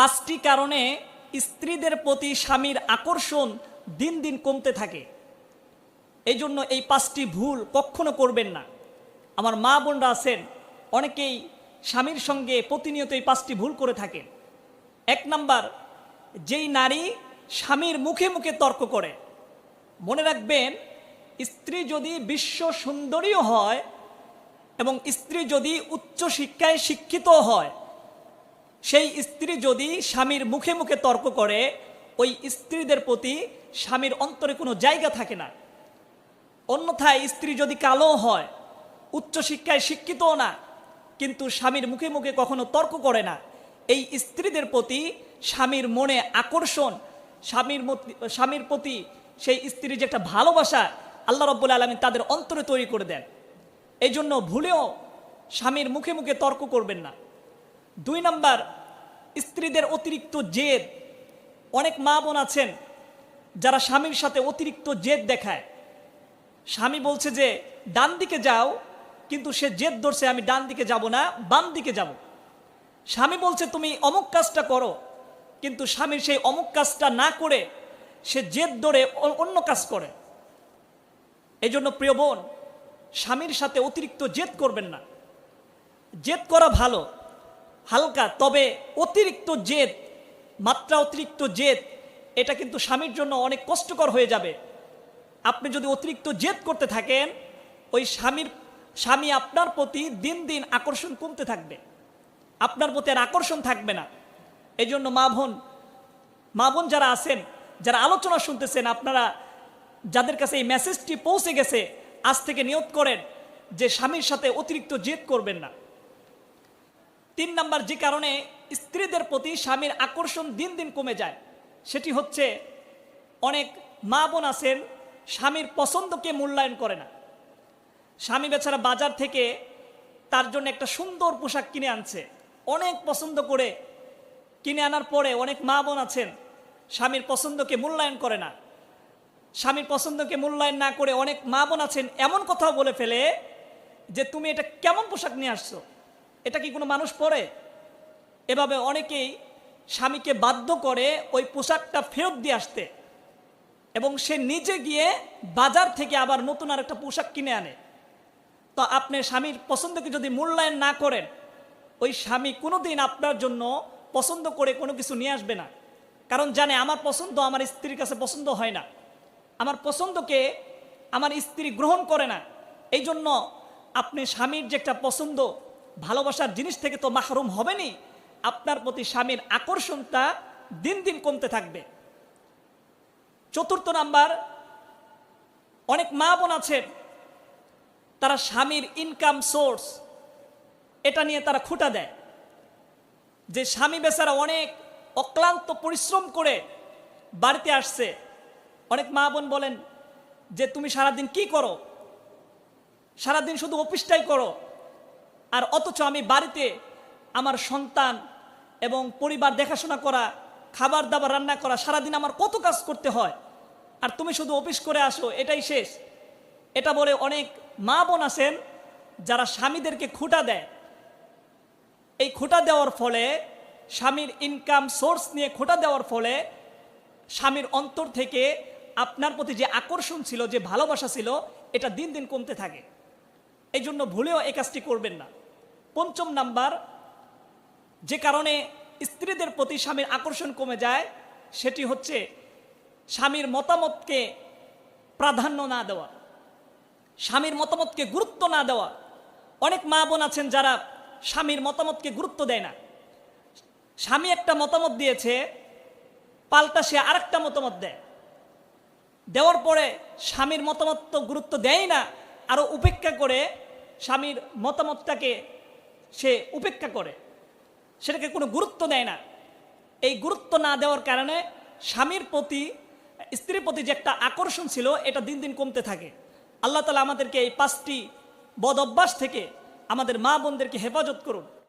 পাঁচটি কারণে স্ত্রীদের প্রতি স্বামীর আকর্ষণ দিন দিন কমতে থাকে। এই জন্য এই পাঁচটি ভুল কখনো করবেন না। আমার মা বোনরা আছেন, অনেকেই স্বামীর সঙ্গে প্রতিনিয়ত এই পাঁচটি ভুল করে থাকেন। এক নাম্বার, যেই নারী স্বামীর মুখে মুখে তর্ক করে, মনে রাখবেন, স্ত্রী যদি বিশ্ব সুন্দরীও হয় এবং স্ত্রী যদি উচ্চ শিক্ষায় শিক্ষিত হয় সেই স্ত্রী যদি স্বামীর মুখে মুখে তর্ক করে, ওই স্ত্রীদের প্রতি স্বামীর অন্তরে কোনো জায়গা থাকে না। অন্যথায় স্ত্রী যদি কালো হয় উচ্চশিক্ষায় শিক্ষিতও না, কিন্তু স্বামীর মুখে মুখে কখনো তর্ক করে না, এই স্ত্রীদের প্রতি স্বামীর মনে আকর্ষণ, স্বামীর স্বামীর প্রতি সেই স্ত্রীর যে একটা ভালোবাসা, আল্লাহ রব্বুল আলমী তাদের অন্তরে তৈরি করে দেন। এই জন্য ভুলেও স্বামীর মুখে মুখে তর্ক করবেন না। দুই নাম্বার, স্ত্রীদের অতিরিক্ত জেদ। অনেক মা বোন আছেন যারা স্বামীর সাথে অতিরিক্ত জেদ দেখায়। স্বামী বলছে যে, ডান দিকে যাও, কিন্তু সে জেদ ধরছে, আমি ডান দিকে যাব না, বাম দিকে যাব। স্বামী বলছে, তুমি অমুক কাজটা করো, কিন্তু স্বামীর সেই অমুক কাজটা না করে, সে জেদ ধরে অন্য কাজ করে। এই জন্য প্রিয় বোন, স্বামীর সাথে অতিরিক্ত জেদ করবেন না। জেদ করা ভালো হালকা, তবে অতিরিক্ত জেদ, মাত্রা অতিরিক্ত জেদ, এটা কিন্তু স্বামীর জন্য অনেক কষ্টকর হয়ে যাবে। আপনি যদি অতিরিক্ত জেদ করতে থাকেন, ওই স্বামীর, স্বামী আপনার প্রতি দিন দিন আকর্ষণ কমতে থাকবে। আপনার প্রতি আর আকর্ষণ থাকবে না। এই জন্য মা বোন মা বোন যারা আছেন, যারা আলোচনা শুনতেছেন, আপনারা যাদের কাছে এই মেসেজটি পৌঁছে গেছে, আজ থেকে নিয়ত করেন যে স্বামীর সাথে অতিরিক্ত জেদ করবেন না। তিন নাম্বার যে কারণে স্ত্রীদের প্রতি স্বামীর আকর্ষণ দিন দিন কমে যায়, সেটি হচ্ছে অনেক মা বোন আছেন, স্বামীর পছন্দকে মূল্যায়ন করে না। স্বামী বেচারা বাজার থেকে তার জন্য একটা সুন্দর পোশাক কিনে আনছে, অনেক পছন্দ করে কিনে আনার পরে অনেক মা বোন আছেন, স্বামীর পছন্দকে মূল্যায়ন করে না। স্বামীর পছন্দকে মূল্যায়ন না করে অনেক মা বোন আছেন, এমন কথাও বলে ফেলে যে, তুমি এটা কেমন পোশাক নিয়ে আসছো? এটা কি কোনো মানুষ পরে? এভাবে অনেকেই স্বামীকে বাধ্য করে ওই পোশাকটা ফেরত দিয়ে আসতে এবং সে নিজে গিয়ে বাজার থেকে আবার নতুন আর একটা পোশাক কিনে আনে। তো আপনি স্বামীর পছন্দকে যদি মূল্যায়ন না করেন, ওই স্বামী কোনোদিন আপনার জন্য পছন্দ করে কোনো কিছু নিয়ে আসবে না। কারণ জানে আমার পছন্দ আমার স্ত্রীর কাছে পছন্দ হয় না। আমার পছন্দকে আমার স্ত্রী গ্রহণ করে না। এই জন্য আপনি স্বামীর যে একটা পছন্দ ভালোবাসার জিনিস থেকে তো মাহরুম হবেনি। আপনার প্রতি স্বামীর আকর্ষণটা দিন দিন কমতে থাকবে। চতুর্থ নাম্বার, অনেক মা বোন আছেন তারা স্বামীর ইনকাম সোর্স এটা নিয়ে তারা খুঁটা দেয়। যে স্বামী বেচারা অনেক অক্লান্ত পরিশ্রম করে বাড়িতে আসছে। অনেক মা বোন বলেন, যে তুমি সারাদিন কি করো? সারাদিন শুধু অফিসটাই করো আর অথচ আমি বাড়িতে আমার সন্তান এবং পরিবার দেখাশোনা করা, খাবার দাবার রান্না করা, সারাদিন আমার কত কাজ করতে হয়। আর তুমি শুধু অফিস করে আসো, এটাই শেষ। এটা বলে অনেক মা বোন আছেন যারা স্বামীদেরকে খুঁটা দেয়। এই খোটা দেওয়ার ফলে, স্বামীর ইনকাম সোর্স নিয়ে খোটা দেওয়ার ফলে স্বামীর অন্তর থেকে আপনার প্রতি যে আকর্ষণ ছিল, যে ভালোবাসা ছিল, এটা দিন দিন কমতে থাকে। এই জন্য ভুলেও এই কাজটি করবেন না। পঞ্চম নাম্বার, যে কারণে স্ত্রীদের প্রতি স্বামীর আকর্ষণ কমে যায়, সেটি হচ্ছে স্বামীর মতামতকে প্রাধান্য না দেওয়া, স্বামীর মতামতকে গুরুত্ব না দেওয়া। অনেক মা বোন আছেন যারা স্বামীর মতামতকে গুরুত্ব দেয় না। স্বামী একটা মতামত দিয়েছে, পাল্টা সে আরেকটা মতামত দেয়। দেওয়ার পরে স্বামীর মতামত তো গুরুত্ব দেয় না আরও উপেক্ষা করে স্বামীর মতামতটাকে সে উপেক্ষা করে। সেটাকে কোনো গুরুত্ব দেয় না। এই গুরুত্ব না দেওয়ার কারণে স্বামীর প্রতি, স্ত্রীর প্রতি যে একটা আকর্ষণ ছিল, এটা দিন দিন কমতে থাকে। আল্লাহ তালা আমাদেরকে এই পাঁচটি বদ অভ্যাস থেকে আমাদের মা বোনদেরকে হেফাজত করুন।